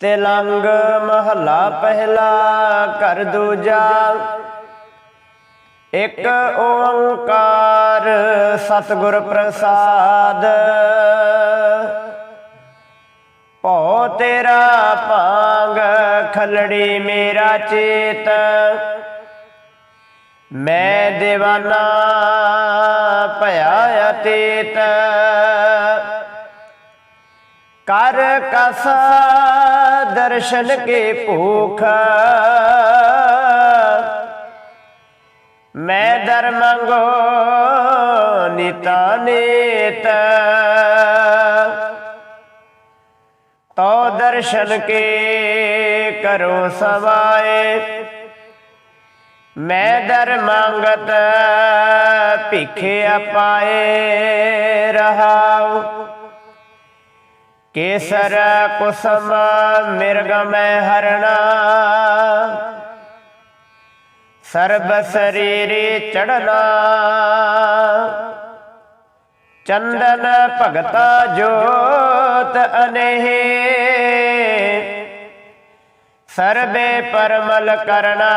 ਤਿਲੰਗ ਮਹਲਾ ਪਹਿਲਾ ਘਰ ਦੂਜਾ। ਇੱਕ ਓੰਕਾਰ ਸਤਿਗੁਰ ਪ੍ਰਸਾਦ। ਭਉ ਤੇਰਾ ਭਾਂਗ ਖਲੜੀ ਮੇਰਾ ਚੇਤ। ਮੈਂ دیਵਾਨਾ ਭਇਆ ਅਤੀਤ। ਕਰ ਕਸ ਦਰਸ਼ਨ ਕੇ ਭੂਖ ਮੈਂ ਦਰ ਮੰਗੋ ਨਿਤਾ ਨੀਤ ਤੋ ਦਰਸ਼ਨ ਕੇ ਕਰੋ ਸਵਾਏ ਮੈਂ ਦਰ ਮੰਗਤ ਭਿਖਿਆ ਪਾਏ ਰਹਾਉ ਕੇਸਰ ਕੁਸਮ ਮਿਰਗ ਮੈਂ ਹਰਣਾ। ਸਰਬ ਸਰੀਰੇ ਚੜਨਾ ਚੰਦਨ ਭਗਤਾ ਜੋਤ ਅਨੇਹ। ਸਰਬੇ ਪਰਮਲ ਕਰਨਾ।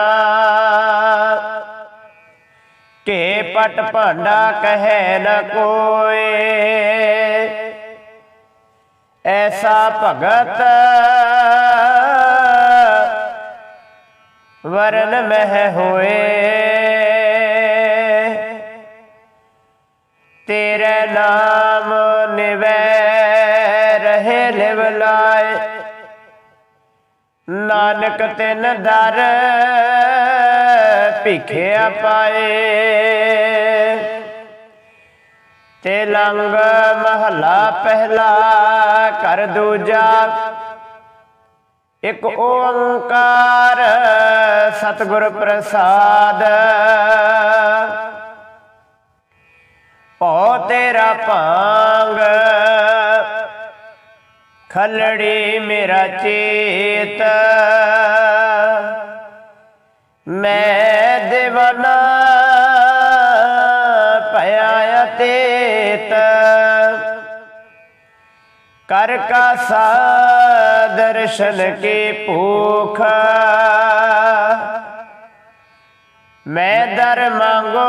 ਕੇ ਪਟ ਭਾਂਡਾ ਕਹੈ ਨ ਕੋਏ। ਐਸਾ ਭਗਤ ਵਰਨ ਮਹਿ ਹੋਏ। ਤੇਰੇ ਨਾਮ ਨਿਵੈ, ਰਹੇ ਲਿਵ ਲਾਏ। ਨਾਨਕ ਤਿਨ ਦਰ ਭਿਖਿਆ ਪਾਏ। ਤੇ ਲੰਗ ਮਹਲਾ ਪਹਿਲਾ ਕਰ ਦੂਜਾ। ਇੱਕ ਓੰਕਾਰ ਸਤਿਗੁਰ ਪ੍ਰਸਾਦ। ਭਉ ਤੇਰਾ ਭਾਂਗ, ਖਲੜੀ ਮੇਰਾ ਚੇਤ। ਮੈਂ ਦੇਵਨਾ ਕਰ ਕਾ ਸਾ ਦਰਸ਼ਨ ਕੇ ਭੂਖ ਮੈਂ ਦਰ ਮੰਗੋ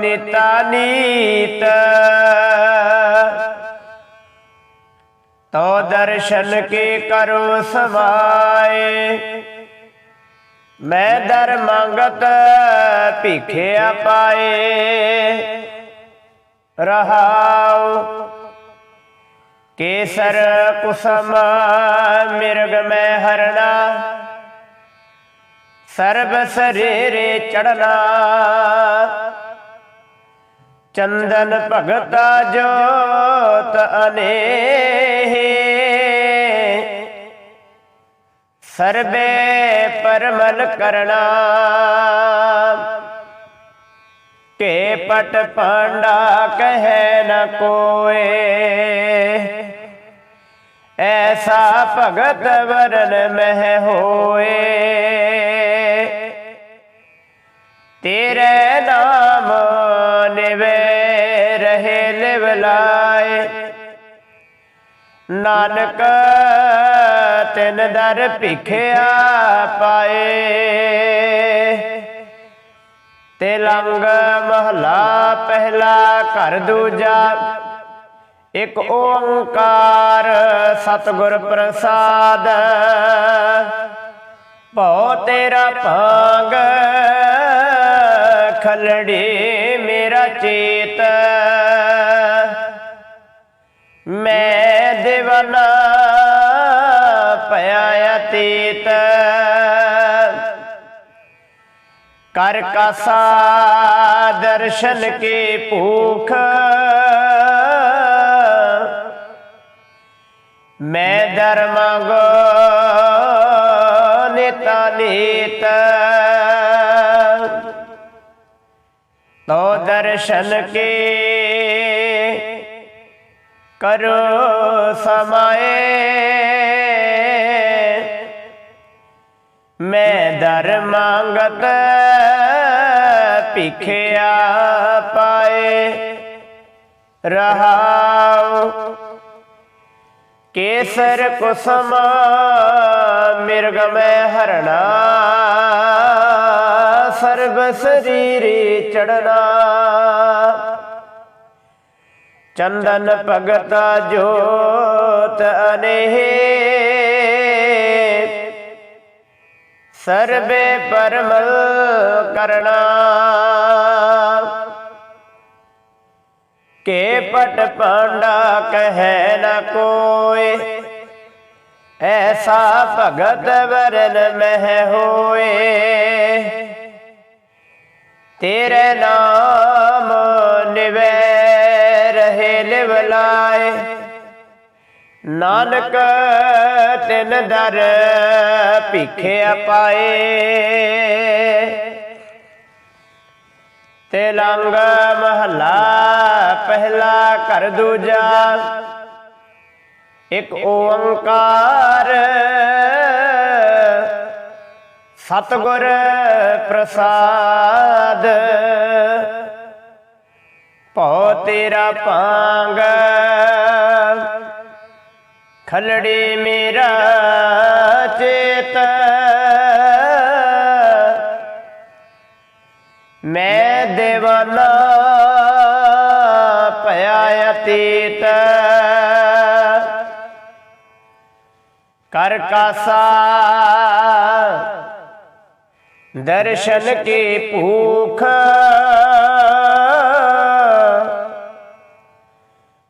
ਨਿਤਾ ਨੀਤ ਤੋ ਦਰਸ਼ਨ ਕੇ ਕਰੋ ਸਮਾਏ ਮੈਂ ਦਰ ਮੰਗਤ ਭਿਖਿਆ ਪਾਏ ਰਹਾਉ ਕੇਸਰ ਕੁਸਮ ਮਿਰਗ ਮੈਂ ਹਰਣਾ। ਸਰਬ ਸਰੀਰੇ ਚੜਨਾ ਚੰਦਨ ਭਗਤਾ ਜੋਤ ਅਨੇਹ। ਸਰਬੇ ਪਰਮਲ ਕਰਣਾ ਕੇ ਪਟ ਪਾਂਡਾ ਕਹੈ ਨ ਕੋਏ। ਐਸਾ ਭਗਤ ਵਰਨ ਮਹਿ ਹੋਏ। ਤੇਰੇ ਨਾਮ ਨਿਵੇ ਰਹੇ ਲਿਵ ਨਾਨਕ ਤਿੰਨ ਦਰ ਭਿਖਿਆ ਪਾਏ। ਤੇ ਲੰਗ ਮਹਲਾ ਪਹਿਲਾ ਘਰ ਦੂਜਾ। ਇੱਕ ਓੰਕਾਰ ਸਤਿਗੁਰ ਪ੍ਰਸਾਦ। ਭਉ ਤੇਰਾ ਭਾਂਗ ਖਲੜੀ ਮੇਰਾ ਚੇਤ। ਮੈਂ ਦੇਵਨਾ ਭਇਆ ਅਤੀਤ ਕਰ ਕਾਸਾ ਦਰਸ਼ਨ ਕੇ ਭੂਖ। ਮੈਂ ਦਰ ਮੰਗੋ ਨਿਤਾ ਨੀਤ। ਤੋ ਦਰਸ਼ਨ ਕੇ ਕਰੋ ਸਮਾਏ। ਮੈਂ ਦਰ ਮੰਗਤ ਭਿਖਿਆ ਪਾਏ। ਰਹਾਉ ਕੇਸਰ ਕੁਸਮ ਮਿਰਗ ਮੈਂ ਹਰਣਾ। ਸਰਬ ਸਰੀਰੀ ਚੜਨਾ ਚੰਦਨ ਭਗਤਾ ਜੋਤ ਅਨੇਹੇ। ਸਰਬੇ ਪਰਮਲ ਕਰਣਾ। ਕੇ ਪਟ ਪਾਂਡਾ ਕਹੈ ਨ ਕੋਏ, ਐਸਾ ਭਗਤ ਵਰਨ ਮਹਿ ਹੋਏ। ਤੇਰੇ ਨਾਮ ਨਿਵੈ ਰਹੇ ਲਿਵ ਲਾਏ ਨਾਨਕ, ਤਿਨ ਦਰ ਭਿਖਿਆ ਪਾਏ। ਤੇ ਲੰਗ ਮਹਲਾ ਪਹਿਲਾ ਘਰ ਦੂਜਾ। ਇੱਕ ਓੰਕਾਰ। ਸਤਗੁਰ ਪ੍ਰਸਾਦ। ਭਉ ਤੇਰਾ ਭਾਂਗ। ਖਲੜੀ ਮੇਰਾ ਚੇਤ ਮੈਂ ਦੇਵਾਨਾ ਭਇਆ ਅਤੀਤ ਕਰ ਕਾਸਾ ਦਰਸ਼ਨ ਕੀ ਭੂਖ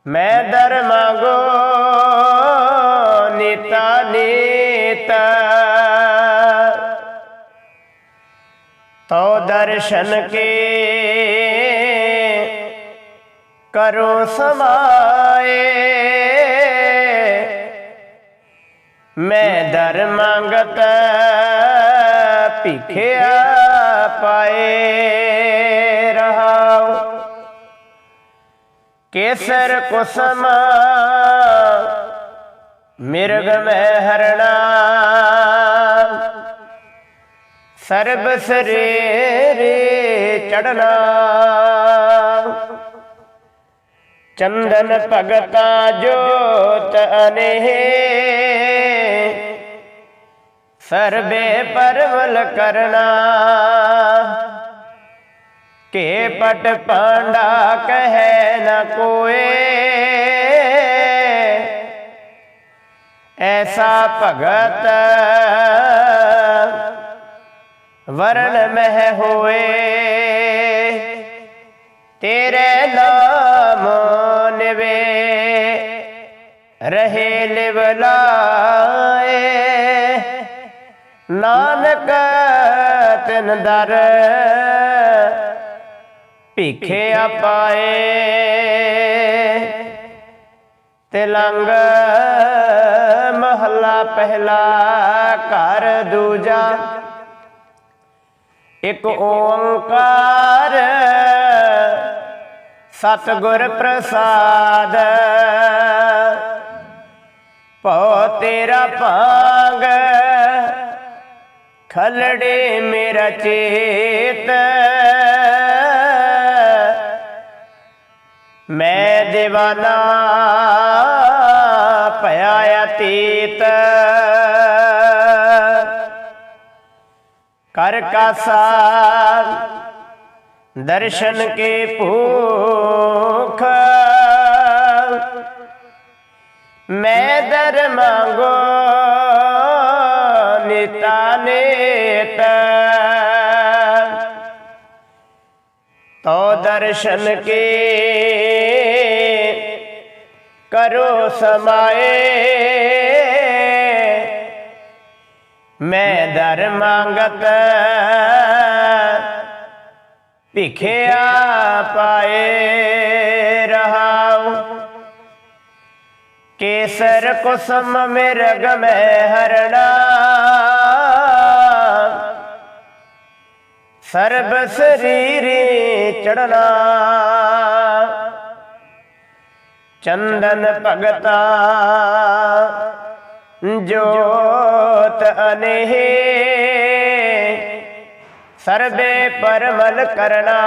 ਮੈਂ ਦਰ ਮੰਗੋ ਦਰਸ਼ਨ ਕੇ ਕਰੋ ਸਮਾਏ। ਮੈਂ ਦਰ ਮੰਗਤ ਭਿਖਿਆ ਪਾਏ ਰਹਾਉ। ਕੇਸਰ ਕੁਸਮ ਮਿਰਗ ਮੈਂ ਹਰਣਾ। ਸਰਬ ਸਰੀਰੇ ਚੜਨਾ ਚੰਦਨ ਭਗਤਾ ਜੋਤ ਅਨੇਹ। ਸਰਬੇ ਪਰਵਲ ਕਰਨਾ। ਕੇ ਪਟ ਪਾਂਡਾ ਕਹੈ ਨ ਕੋਏ। ਐਸਾ ਭਗਤ ਵਰਨ ਮਹਿ ਹੋਏ। ਤੇਰੇ ਨਾਮ ਨਿਵੇ। ਰਹੇ ਲਿਵ ਲਾਏ। ਨਾਨਕ ਤਿਨ ਦਰ ਭਿਖਿਆ ਪਾਏ। ਤਿਲੰਗ ਮਹੱਲਾ ਪਹਿਲਾ ਘਰ ਦੂਜਾ। ਇੱਕ ਓੰਕਾਰ ਸਤਿਗੁਰ ਪ੍ਰਸਾਦ। ਭਉ ਤੇਰਾ ਭਾਗ ਖਲੜੇ ਮੇਰਾ ਚੇਤ। ਮੈਂ دیਵਾਨਾ ਭਇਆ ਅਤੀਤ। ਕਰ ਕਾ ਸਾਲ ਦਰਸ਼ਨ ਕੇ ਭੂਖ? ਮੈਂ ਦਰ ਮੰਗੋ ਨਿਤਾ ਨੇਤ। ਤੋ ਦਰਸ਼ਨ ਕੇ ਕਰੋ ਸਮਾਏ। ਮੈਂ ਦਰ ਮੰਗਤ ਭਿਖਿਆ ਪਾਏ ਰਹਾਉ। ਕੇਸਰ ਕੁਸਮ ਮਿਰਗ ਮੈਂ ਹਰਣਾ। ਸਰਬ ਸਰੀਰੇ ਚੜਨਾ ਚੰਦਨ ਭਗਤਾ ਜੋਤ ਅਨੇਹ। ਸਰਬੇ ਪਰਮਲ ਕਰਨਾ।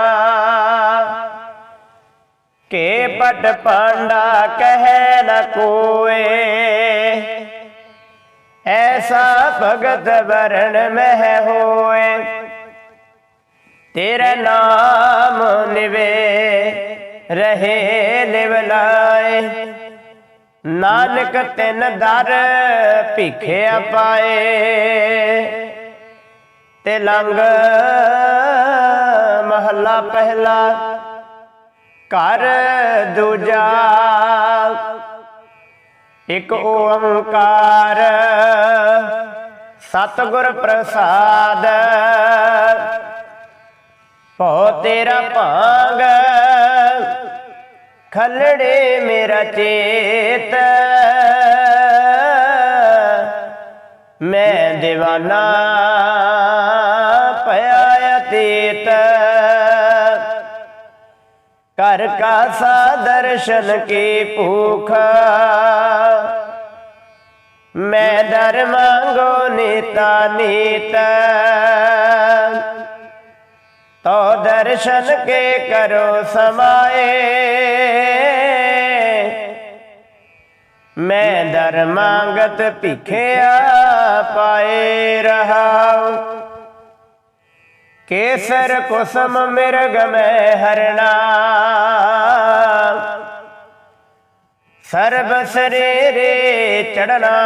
ਕੇ ਪਟ ਪਾਂਡਾ ਕਹਿ ਨ ਕੋਏ। ਐਸਾ ਭਗਤ ਵਰਣ ਮਹਿ ਹੋਏ। ਤੇਰਾ ਨਾਮ ਨਿਵੇ, ਰਹੇ ਲਿਵ ਲਾਏ ਨਾਨਕ ਤਿੰਨ ਦਰ ਭਿਖਿਆ ਪਾਏ ਤੇ ਲੰਗ ਮਹੱਲਾ ਪਹਿਲਾ, ਘਰ ਦੂਜਾ, ਇਕ ਓੰਕਾਰ, ਸਤਿਗੁਰ ਪ੍ਰਸਾਦ, ਭਉ ਤੇਰਾ ਭਾਂਗ ਖਲੜੇ ਮੇਰਾ ਚੇਤ। ਮੈਂ دیਵਾਨਾ ਪਿਆ ਅਤੀਤ। ਕਰ ਕਾ ਸਾ ਦਰਸ਼ਨ ਕੀ ਭੂਖ। ਮੈਂ ਦਰ ਮੰਗੋ ਨੀਤਾ ਨੀਤ। ਤੋ ਦਰਸ਼ਨ ਕੇ ਕਰੋ ਸਮਾਏ। ਮੈਂ ਦਰ ਮੰਗਤ ਭਿਖਿਆ ਪਾਏ ਰਹਾਉ। ਕੇਸਰ ਕੁਸਮ ਮਿਰਗ ਮੈਂ ਹਰਣਾ। ਸਰਬ ਸਰੀਰੇ ਚੜਨਾ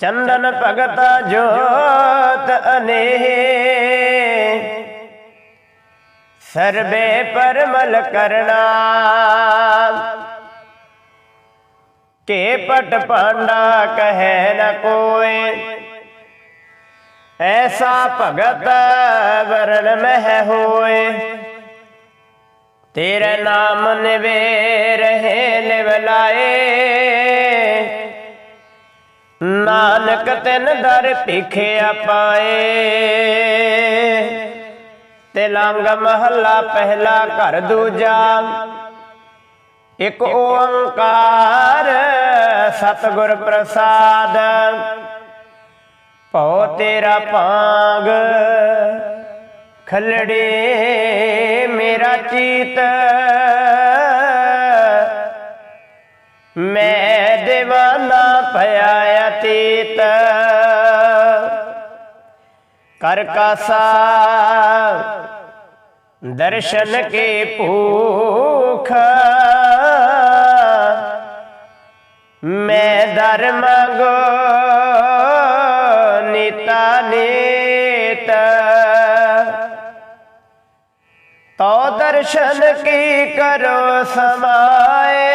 ਚੰਦਨ ਭਗਤ ਜੋਤ ਅਨੇ ਸਰਬੇ ਪਰਮਲ ਕਰਨਾ ਕੇ ਪਟ ਪਾਂਡਾ ਕਹੈ ਨ ਕੋਏ। ਐਸਾ ਭਗਤ ਵਰਨ ਮਹਿ ਹੋਏ। ਤੇਰੇ ਨਾਮ ਨਿਵੇ ਰਹੇ ਲਿਵ ਨਾਨਕ ਤਿਨ ਦਰ ਭਿਖਿਆ ਪਾਏ। ਤੇ ਲੰਗ ਮਹੱਲਾ ਪਹਿਲਾ ਘਰ ਦੂਜਾ। ਇਕ ਓੰਕਾਰ ਸਤਿਗੁਰ ਪ੍ਰਸਾਦ। ਭਉ ਤੇਰਾ ਭਾਗ, ਖਲੜੇ ਮੇਰਾ ਚੀਤ। ਮੈਂ ਕਰ ਕਾਸਾ ਦਰਸ਼ਨ ਕੇ ਭੂਖ ਮੈਂ ਦਰ ਮੰਗੋ ਨੀਤਾ ਨੀਤ ਤੋ ਦਰਸ਼ਨ ਕੀ ਕਰੋ ਸਮਾਏ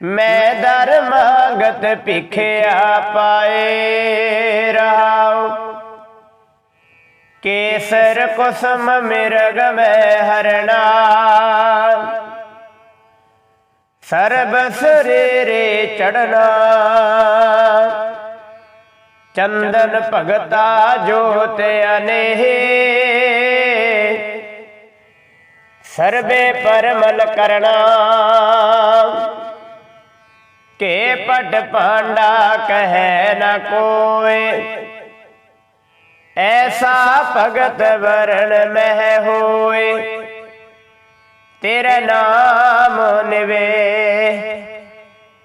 ਮੈਂ ਦਰ ਮੰਗਤ ਭਿਖਿਆ ਪਾਏ ਰਹਾਉ ਕੇਸਰ ਕੁਸਮ ਮਿਰਗ ਮੈਂ ਹਰਣਾ। ਸਰਬ ਸਰੀਰੇ ਚੜਨਾ ਚੰਦਨ ਭਗਤਾ ਜੋਤ ਅਨੇਹ। ਸਰਬੇ ਪਰਮਲ ਕਰਨਾ। ਕੇ ਪਟ ਪਾਂਡਾ ਕਹੈ ਨ ਕੋਏ। ਐਸਾ ਭਗਤ ਵਰਣ ਮਹਿ ਹੋਏ। ਤੇਰਾ ਨਾਮ ਨਿਵੇ,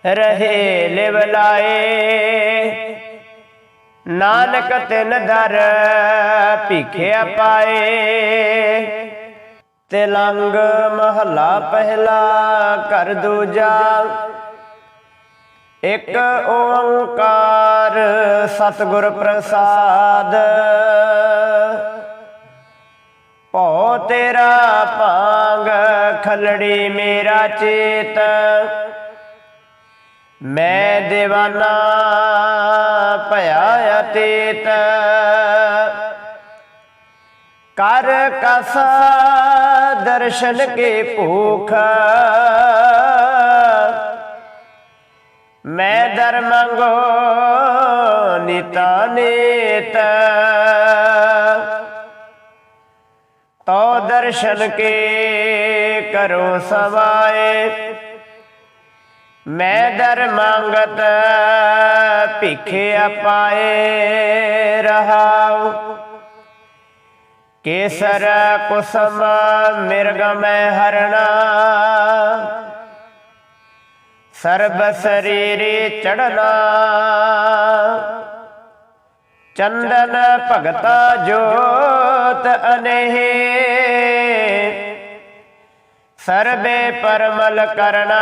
ਰਹੇ ਲਿਵ ਲਾਏ। ਨਾਨਕ ਤਿਨ ਦਰ ਭਿਖਿਆ ਪਾਏ। ਤੇ ਲੰਗ ਮਹਲਾ ਪਹਿਲਾ ਕਰ ਦੂਜਾ। ਇਕ ਓੰਕਾਰ ਸਤਿਗੁਰ ਪ੍ਰਸਾਦ। ਭਉ ਤੇਰਾ ਭਾਂਗ ਖਲੜੀ ਮੇਰਾ ਚੇਤ। ਮੈਂ دیਵਾਨਾ ਭਇਆ ਅਤੀਤ। ਕਰ ਕਸ ਦਰਸ਼ਨ ਕੇ ਭੂਖ। ਮੈਂ ਦਰ ਮੰਗੋ ਨਿਤਾ ਨੀਤ। ਤੋ ਦਰਸ਼ਨ ਕੇ ਕਰੋ ਸਵਾਏ। ਮੈਂ ਦਰ ਮੰਗਤ ਭਿਖਿਆ ਅਪਾਏ ਰਹਾਉ। ਕੇਸਰ ਕੁਸਮ ਮਿਰਗ ਮੈਂ ਹਰਣਾ। ਸਰਬ ਸਰੀਰੇ ਚੜਨਾ ਚੰਦਨ ਭਗਤਾ ਜੋਤ ਅਨੇਹ। ਸਰਬੇ ਪਰਮਲ ਕਰਨਾ।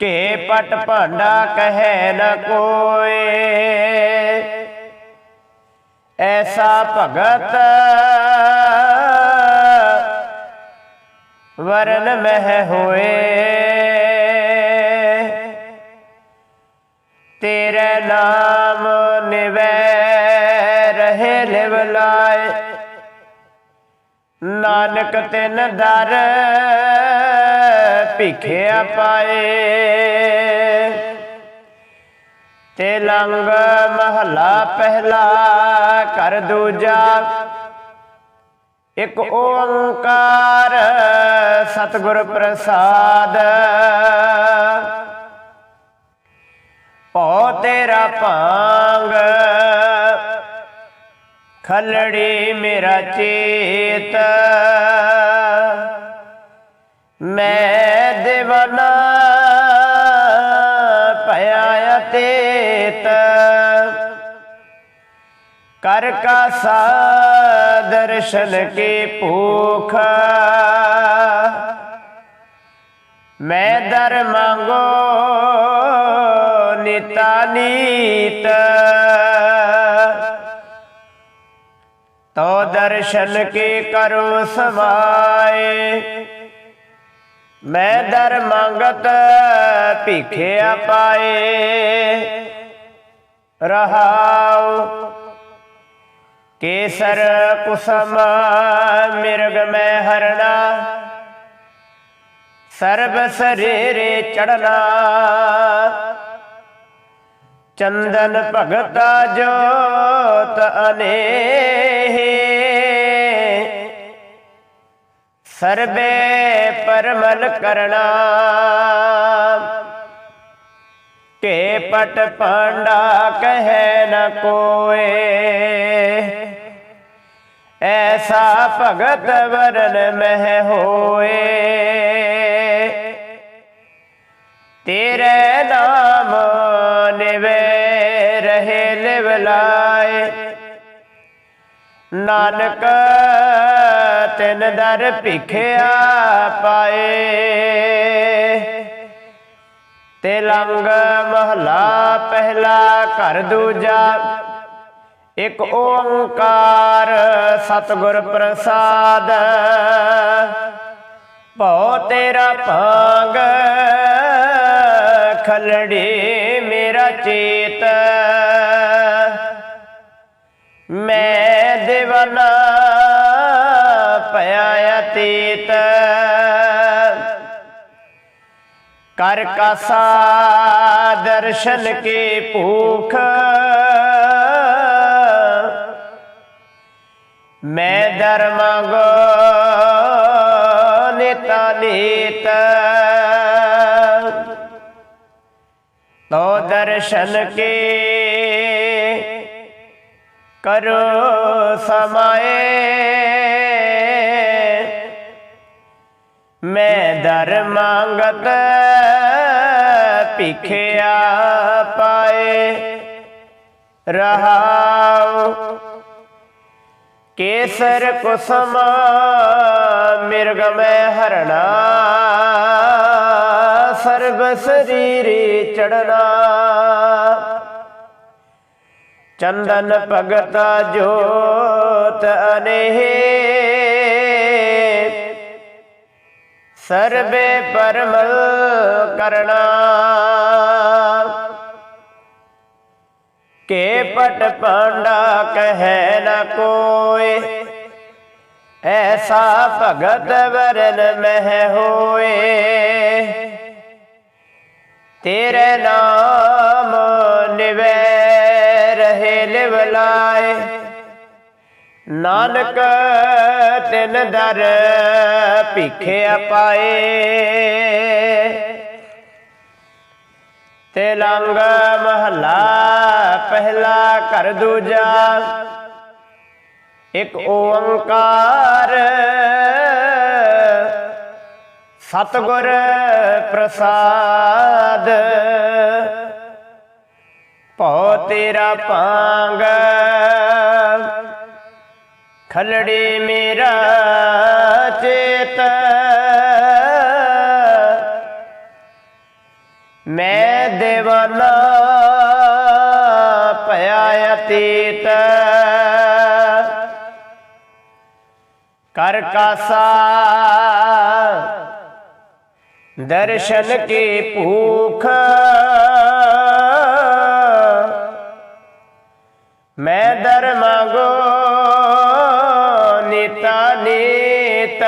ਕੇ ਪਟ ਭਾਂਡਾ ਕਹੈ ਨ ਕੋਏ। ਐਸਾ ਭਗਤ ਵਰਨ ਮਹਿ ਹੋਏ। ਤੇਰੇ ਨਾਮ ਨਿਵੈ, ਰਹੇ ਲਿਵ ਲਾਏ। ਨਾਨਕ ਤਿਨ ਦਰ ਭਿਖਿਆ ਪਾਏ। ਤੇ ਲੰਗ ਮਹਲਾ ਪਹਿਲਾ ਕਰ ਦੂਜਾ। ਇੱਕ ਓੰਕਾਰ ਸਤਿਗੁਰ ਪ੍ਰਸਾਦ। ਭਉ ਤੇਰਾ ਭਾਂਗ ਖਲੜੀ ਮੇਰਾ ਚੇਤ। ਮੈਂ ਦੇਵਨਾ ਭਇਆ ਅਤੇਤ। ਕਰ ਕਾ ਸਾ ਦਰਸ਼ਨ ਕੀ ਭੂਖ ਮੈਂ ਦਰ ਮੰਗੋ ਨਿਤਾ ਨੀਤ ਤੋ ਦਰਸ਼ਨ ਕੀ ਕਰੋ ਸਮਾਏ ਮੈਂ ਦਰ ਮੰਗਤ ਭਿਖਿਆ ਪਾਏ ਰਹਾਉ ਕੇਸਰ ਕੁਸਮ ਮਿਰਗ ਮੈਂ ਹਰਣਾ। ਸਰਬ ਸਰੀਰੇ ਚੜਨਾ ਚੰਦਨ ਭਗਤਾ ਜੋਤ ਅਨੇਹ। ਸਰਬੇ ਪਰਮਲ ਕਰਣਾ। ਕੇ ਪਟ ਪਾਂਡਾ ਕਹੈ ਨ ਕੋਏ। ਐਸਾ ਭਗਤ ਵਰਨ ਮਹਿ ਹੋਏ। ਤੇਰੇ ਨਾਮ ਨਿਵੇ ਰਹੇ ਲਿਵ ਲਾਏ। ਨਾਨਕ ਤਿਨ ਦਰ ਭਿਖਿਆ ਪਾਏ। ਤੇ ਲੰਗ ਮਹਲਾ ਪਹਿਲਾ ਘਰ ਦੂਜਾ। ਇਕ ਓੰਕਾਰ ਸਤਿਗੁਰ ਪ੍ਰਸਾਦ। ਭਉ ਤੇਰਾ ਭਾਂਗ ਖਲੜੀ ਮੇਰਾ ਚੇਤ। ਮੈਂ ਦੇਵਨਾ ਭਇਆ ਅਤੀਤ। ਕਰ ਕਸਾ ਦਰਸ਼ਨ ਕੀ ਭੂਖ ਮੈਂ ਦਰ ਮੰਗੋ ਨਿਤਾ ਨੀਤ। ਤੋ ਦਰਸ਼ਨ ਕੀ ਕਰੋ ਸਮਾਏ। ਮੈਂ ਦਰ ਮੰਗਤ ਭਿਖਿਆ ਪਾਏ। ਰਹਾਉ ਕੇਸਰ ਕੁਸਮ ਮਿਰਗ ਮੈਂ ਹਰਣਾ। ਸਰਬ ਸਰੀਰੇ ਚੜਨਾ ਚੰਦਨ ਭਗਤਾ ਜੋਤ ਅਨੇਹ। ਸਰਬੇ ਪਰਮਲ ਕਰਣਾ। ਕੇ ਪਟ ਪਾਂਡਾ ਕਹੈ ਨ ਕੋਏ। ਐਸਾ ਭਗਤ ਵਰਨ ਮਹਿ ਹੋਏ। ਤੇਰੇ ਨਾਮ ਨਿਵੈ ਰਹੇ ਲਿਵ ਨਾਨਕ ਤਿਨ ਦਰ ਭਿਖਿਆ ਪਾਏ। ਤੇ ਲੰਗ ਮਹਲਾ ਪਹਿਲਾ ਘਰ ਦੂਜਾ। ਇੱਕ ਓੰਕਾਰ। ਸਤਿਗੁਰ ਪ੍ਰਸਾਦ। ਭਉ ਤੇਰਾ ਭਾਂਗ। ਖਲੜੀ ਮੇਰਾ ਕਰ ਕਾਸਾ ਦਰਸ਼ਨ ਕੀ ਭੂਖ ਮੈਂ ਦਰ ਮੰਗੋ ਨੀਤਾ ਨੀਤ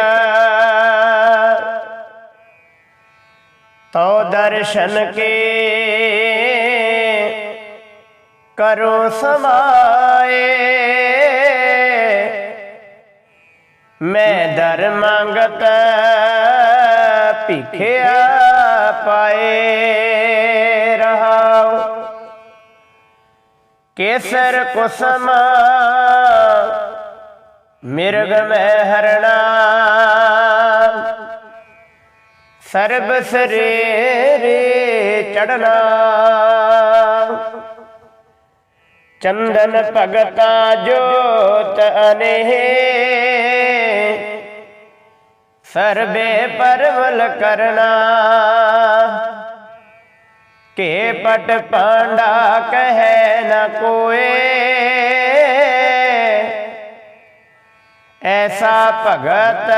ਤੋ ਦਰਸ਼ਨ ਕੇ ਕਰੋ ਸਮਾਏ ਮੈਂ ਦਰ ਮੰਗਤ ਭਿਖਿਆ ਪਾਏ ਰਹਾਉ। ਕੇਸਰ ਕੁਸਮ ਮਿਰਗ ਮੈਂ ਹਰਣਾ। ਸਰਬ ਸਰੀਰੇ ਚੜਨਾ ਚੰਦਨ ਭਗਤਾ ਜੋਤ ਅਨੇਹ। ਸਰਬੇ ਪਰਵਲ ਕਰਨਾ। ਕੇ ਪਟ ਪਾਂਡਾ ਕਹੈ ਨ ਕੋਏ। ਐਸਾ ਭਗਤ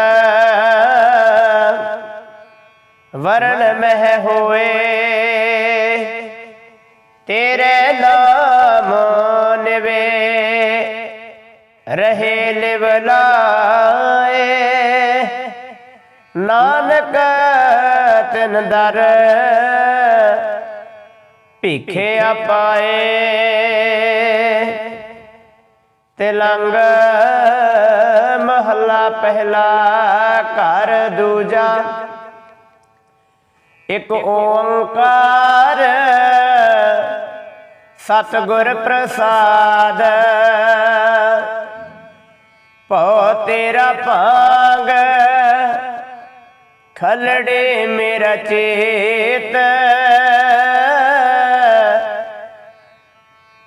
ਵਰਣ ਮਹਿ ਹੋਏ। ਤੇਰੇ ਨਾਮ ਨਿਵੇ, ਰਹੇ ਲਿਵ ਲਾਏ। ਨਾਨਕ ਤਿਨ ਦਰ ਭਿਖਿਆ ਪਾਏ ਤਿਲੰਗ ਮਹੱਲਾ ਪਹਿਲਾ ਘਰ ਦੂਜਾ ਇੱਕ ਓੰਕਾਰ ਸਤਿਗੁਰ ਪ੍ਰਸਾਦ ਭਉ ਤੇਰਾ ਭਾਂਗ ਖਲੜੇ ਮੇਰਾ ਚੇਤ।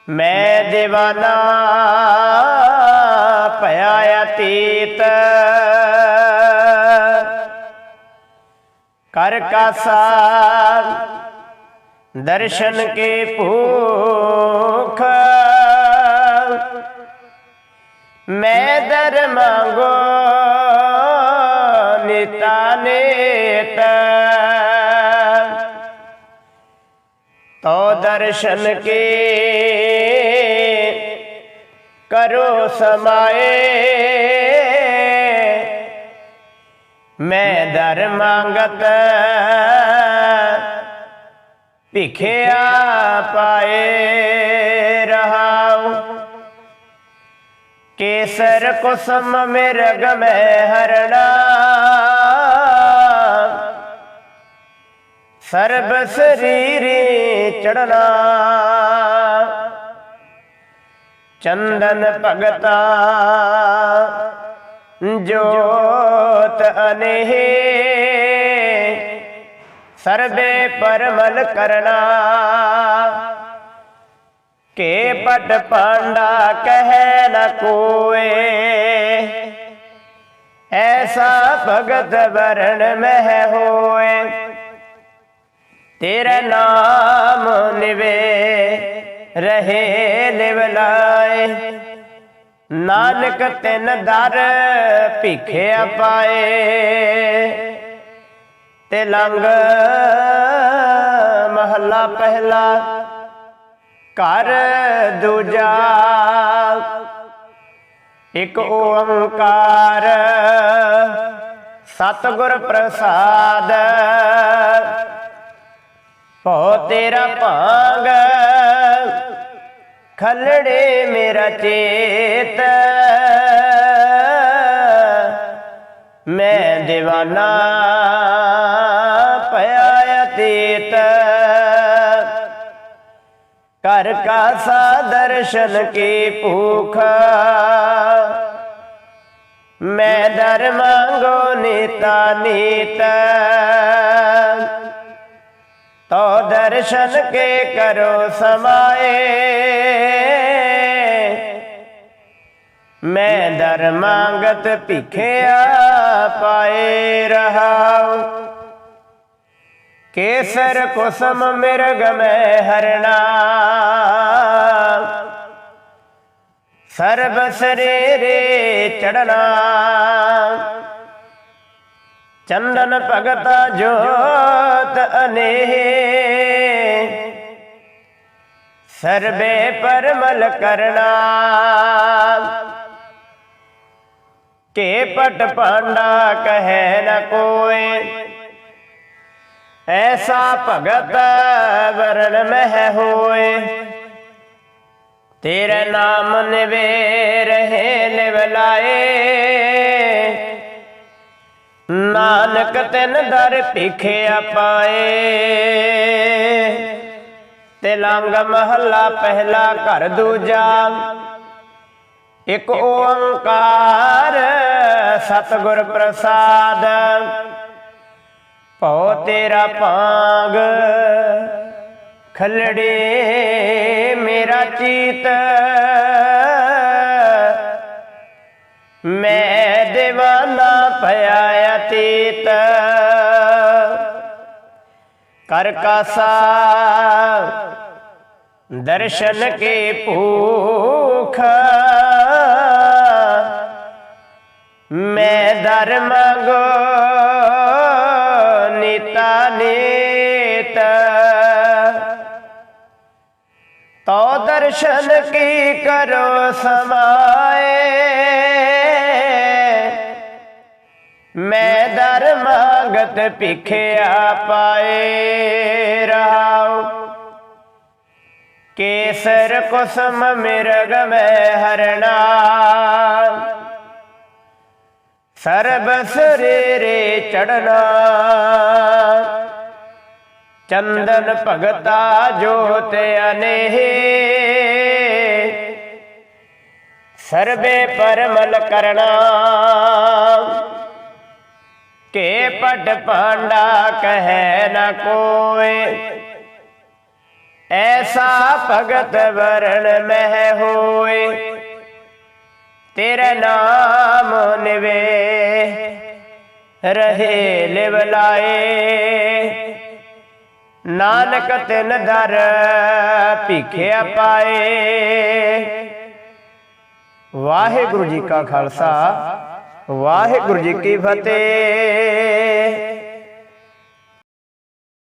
ਮੈਂ دیਵਾਨਾ ਭਇਆ ਅਤੀਤ। ਕਰ ਕਾਸਾ ਦਰਸ਼ਨ ਕੇ ਭੂਖ। ਮੈਂ ਦਰ ਮੰਗੋ ਨਿਤਾ ਤੋ ਦਰਸ਼ਨ ਕੇ ਕਰੋ ਸਮਾਏ। ਮੈਂ ਦਰ ਮੰਗਤ ਭਿਖਿਆ ਪਾਏ ਰਹਾਉ। ਕੇਸਰ ਕੁਸਮ ਮਿਰਗ ਮੈਂ ਹਰਣਾ। ਸਰਬ ਸਰੀਰੇ ਚੜਨਾ ਚੰਦਨ ਭਗਤਾ, ਜੋਤ ਅਨੇਹ। ਸਰਬੇ ਪਰਮਲ ਕਰਨਾ। ਕੇ ਪਟ ਪਾਂਡਾ ਕਹਿ ਨ ਕੋਏ। ਐਸਾ ਭਗਤ ਵਰਣ ਮਹਿ ਹੋਏ। ਤੇਰਾ ਨਾਮ ਨਿਵੇ, ਰਹੇ ਲਿਵਲਾਏ ਨਾਨਕ ਤਿੰਨ ਦਰ ਭਿਖਿਆ ਪਾਏ, ਤੇ ਲੰਗ ਮਹੱਲਾ ਪਹਿਲਾ, ਘਰ ਦੂਜਾ। ਇੱਕ ਓੰਕਾਰ ਸਤਿਗੁਰ ਪ੍ਰਸਾਦ ਭਉ ਤੇਰਾ ਭਾਂਗ, ਖਲੜੇ ਮੇਰਾ ਚੇਤ। ਮੈਂ دیਵਾਨਾ ਭਇਆ ਅਤੀਤ। ਕਰ ਕਾ ਸਾ ਦਰਸ਼ਨ ਕੀ ਭੂਖ। ਮੈਂ ਦਰ ਮੰਗੋ ਨੀਤਾ ਨੀਤ। ਤੋ ਦਰਸ਼ਨ ਕੇ ਕਰੋ ਸਮਾਏ। ਮੈਂ ਦਰ ਮੰਗਤ ਭਿਖਿਆ ਪਾਏ ਰਹਾਉ। ਕੇਸਰ ਕੁਸਮ ਮਿਰਗ ਮੈਂ ਹਰਣਾ। ਸਰਬ ਸਰੀਰੇ ਚੜਨਾ ਚੰਦਨ ਭਗਤ ਜੋਤ ਅਨੇ ਸਰਬੇ ਪਰਮਲ ਕਰਨਾ ਕੇ ਪਟ ਪਾਂਡਾ ਕਹੈ ਨ ਕੋਏ। ਐਸਾ ਭਗਤ ਵਰਨ ਮਹਿ ਹੋਏ। ਤੇਰੇ ਨਾਮ ਨਿਵੇ ਰਹੇ ਲਿਵਲਾਏ ਨਾਨਕ ਤਿਨ ਦਰ ਭਿਖਿਆ ਪਾਏ। ਤੇ ਲੰਗ ਮਹੱਲਾ ਪਹਿਲਾ ਘਰ ਦੂਜਾ। ਇਕ ਓੰਕਾਰ ਸਤਿਗੁਰ ਪ੍ਰਸਾਦ। ਭਉ ਤੇਰਾ ਭਾਗ ਖਲੜੇ ਮੇਰਾ ਚੀਤ। ਮੈਂ ਕਰ ਕਾਸਾ ਦਰਸ਼ਨ ਕੇ ਭੂਖ ਮੈਂ ਦਰ ਮੰਗੋ ਨੀਤਾ ਨੀਤ ਤੋ ਦਰਸ਼ਨ ਕੀ ਕਰੋ ਸਮਾਏ ਮੈਂ ਦਰ ਮੰਗਤ ਭਿਖਿਆ ਪਾਏ ਰਹਾਉ। ਕੇਸਰ ਕੁਸਮ ਮਿਰਗ ਮੈਂ ਹਰਣਾ। ਸਰਬ ਸਰੀਰੇ ਚੜਨਾ ਚੰਦਨ ਭਗਤਾ ਜੋਤ ਅਨੇਹ। ਸਰਬੇ ਪਰਮਲ ਕਰਣਾ ਕੇ ਪਟ ਪਾਂਡਾ ਕਹੈ ਨ ਕੋਏ। ਐਸਾ ਭਗਤ ਵਰਣ ਮਹਿ ਹੋਏ। ਤੇਰੇ ਨਾਮ ਨਿਵੇ, ਰਹੇ ਲਿਵ ਲਾਏ। ਨਾਨਕ ਤਿਨ ਦਰ ਭਿਖਿਆ ਪਾਏ। ਵਾਹਿਗੁਰੂ ਜੀ ਕਾ ਖਾਲਸਾ। ਵਾਹਿਗੁਰੂ ਜੀ ਕੀ ਫਤਿਹ।